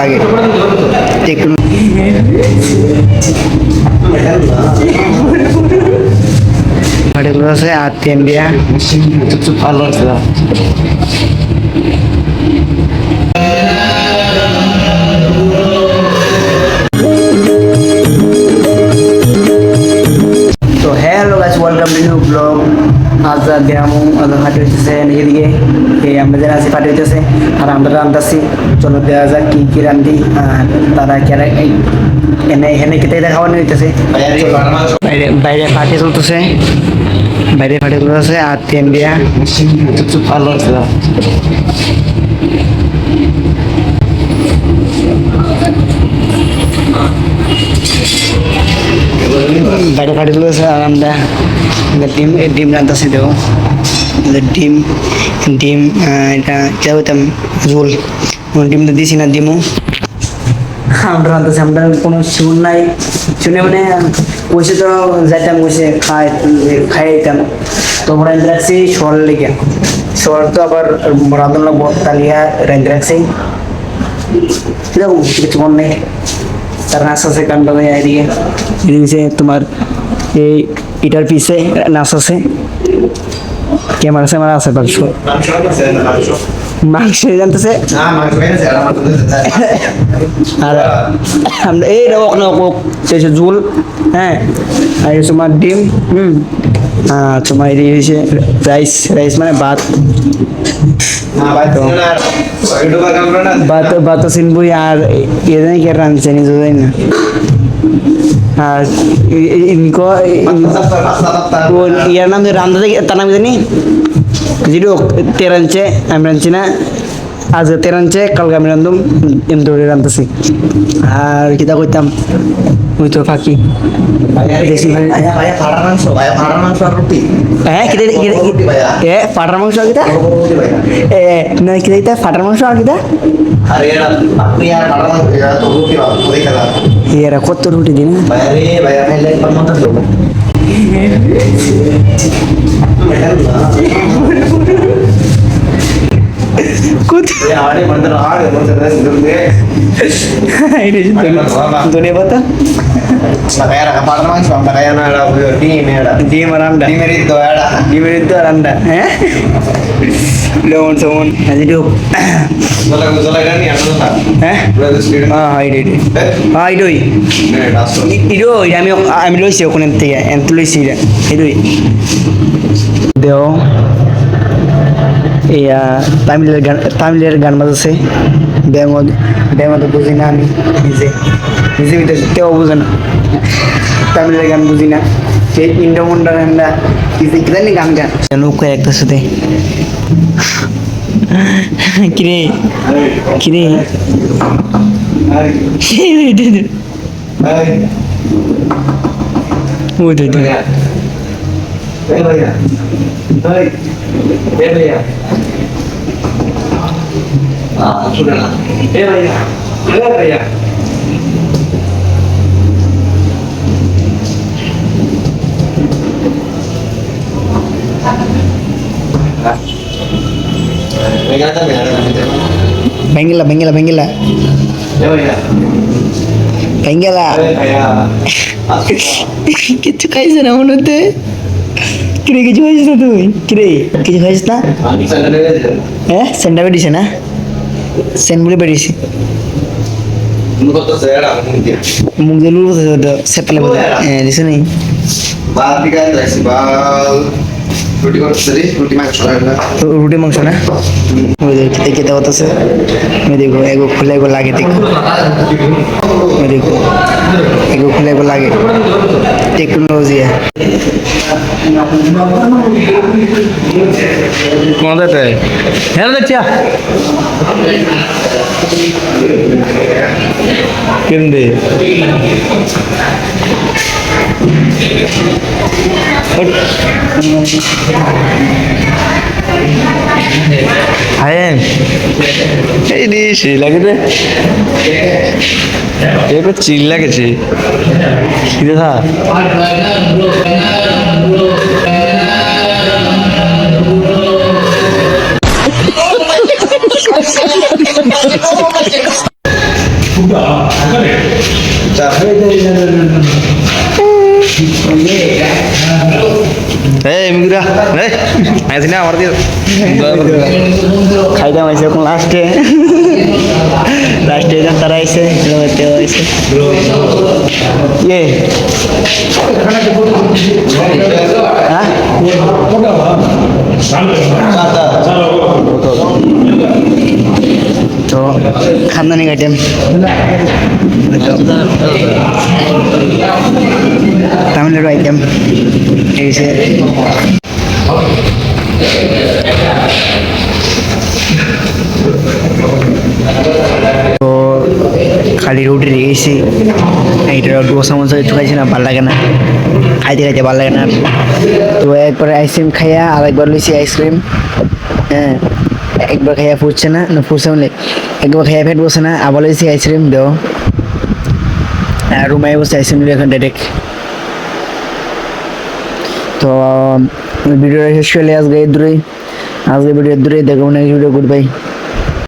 লাগে টেকনোলজি আছে আর তেন দিয়া ভালো আছে তো হ্যালো গাছ ওয়েলকাম টু নিউ ব্লগ আজ গ্রাম হাঁটি হইতেছে, এদিকে এই আমরা যারা আছি পাটি হইতেছে, আর আমরা রান্তাছি চলো দেওয়া যাক কি কি রান্ধি, আর তারা কেরা এনে এনে খেতে খাওয়ানো হইতেছে? বাইরে বাইরে পাটি চলতেছে। বাইরে পাটি চলতেছে, আর তেন দিয়া। ভালো বাইরে ফাটি তুলেছে আর আমরা ডিম ডিম রান্তাছি এদের ডিম ডিম এটা क्या বলতাম ঝোল ডিম তো দিছি না ডিমও আমরা রান্তাছি আমরা কোনো শুন নাই শুনে মানে বসে তো যাইতাম বসে খাই খাই যেতাম তো আমরা রান্ধতে রাখছি শোয়ার লেগে শোয়ার তো আবার রাঁধন লাগবো তালিয়া রান্ধতে রাখছি কীরকম কিছু মন নেই তার নাচ আছে কাণ্ড হয়ে এদিকে এদিকে তোমার এই ইটার পিছে নাচ আছে ক্যামেরা স্যামেরা আছে পাঁচশো মাংস জানতেছে আর আমরা এই ওক না ওক হচ্ছে ঝোল হ্যাঁ আর এই তোমার ডিম হুম আর তোমার এই হচ্ছে রাইস রাইস মানে ভাত ভাত ভাত সিনবুই আর এ জানি কে রাঁধছে নিজে না আর ই- ই- ইনকো ও ইয়ার নাম যে রান্ধা থেকে তার নাম কি জানি? যেটা তেরাঞ্চে, আমি রাঁধছি না। আজ তেরাঞ্চে, কালকে আমি রান্ধুম এম ধরে রাঁধতেছি আর কিতা কইতাম? ওই তো ফাঁকি। হ্যাঁ ফাটার মাংস আর কিতা? না, কিতা ফাটার মাংস আর কিতা? এরা কত রুটি দিন কত ধনে পাতা দিয়ে মারামটা ডিমের তো আরামটা হ্যাঁ লবণ সমন আজি দিও হ্যাঁ হ্যাঁ হাই রে হাই দই ইডো আমি আমি লইছি ওখানে থেকে এন্ত লইছি এটা ইডোই দেও এয়া তামিলের গান তামিলের গান বাজাছে। ব্যাঙত ব্যাঙত বুঝি না আমি নিজে। নিজে ভিতরে তেও বুঝে না। তামিলের গান বুঝি না। সে ইন্ডো মুন্ডা কিছু কি জানি গান গান লোক একটা সাথে? কিরে? কিরে? ওই তো ভেঙ্গিলা ভেঙ্গিলা ভেঙ্গিলা ভেঙ্গিলা কিছু খাইছে না মনে হতে কিরে কিছু খাইছিস না তুই? কিরে কিছু খাইছিস না? হ্যাঁ সেন্টা বেরিয়েছে না? সেন বলে বেরিয়েছে মুখ দিয়ে লুল বসে তো সেপালে বোধ হ্যাঁ দিছে নেই রুটি মাংস না। খেতে খেতে হতেছে। দেখো এগো খুলে এগো লাগে দেখো। দেখো এগো খুলে এগো লাগে। टेक्नोलॉजी है। कौन देता है है बच्चा? किंदे। হায়েন এই রে সেই লাগে রে। এবার চিল লাগেছে। কি থা এই মিগুরা এই আইছি না আমার দিয়ে খাইতাম আইসে এখন লাস্টে লাস্টে তারা ইয়ে হ্যাঁ তো খানদানি আইটেম তো খালি রুটি রেখেছি এইটা ডোসা মশা একটু খাইছি না, ভালো লাগে না। খাইতে খাইতে ভালো লাগে না। তো একবার আইসক্রিম খাইয়া আর একবার লইছি আইসক্রিম হ্যাঁ একবার খাইয়া ফুটছে না না ফুটছে মানে একবার খাইয়া ফেট বসে না, আবার লইছি আইসক্রিম দেও। রুমাই বসে আইসক্রিম এখন ডাইরেক্ট তো ভিডিওটা শেষ করলে আজকে এই দূরেই আজকে ভিডিও দূরেই দেখো নেক্সট ভিডিও গুড বাই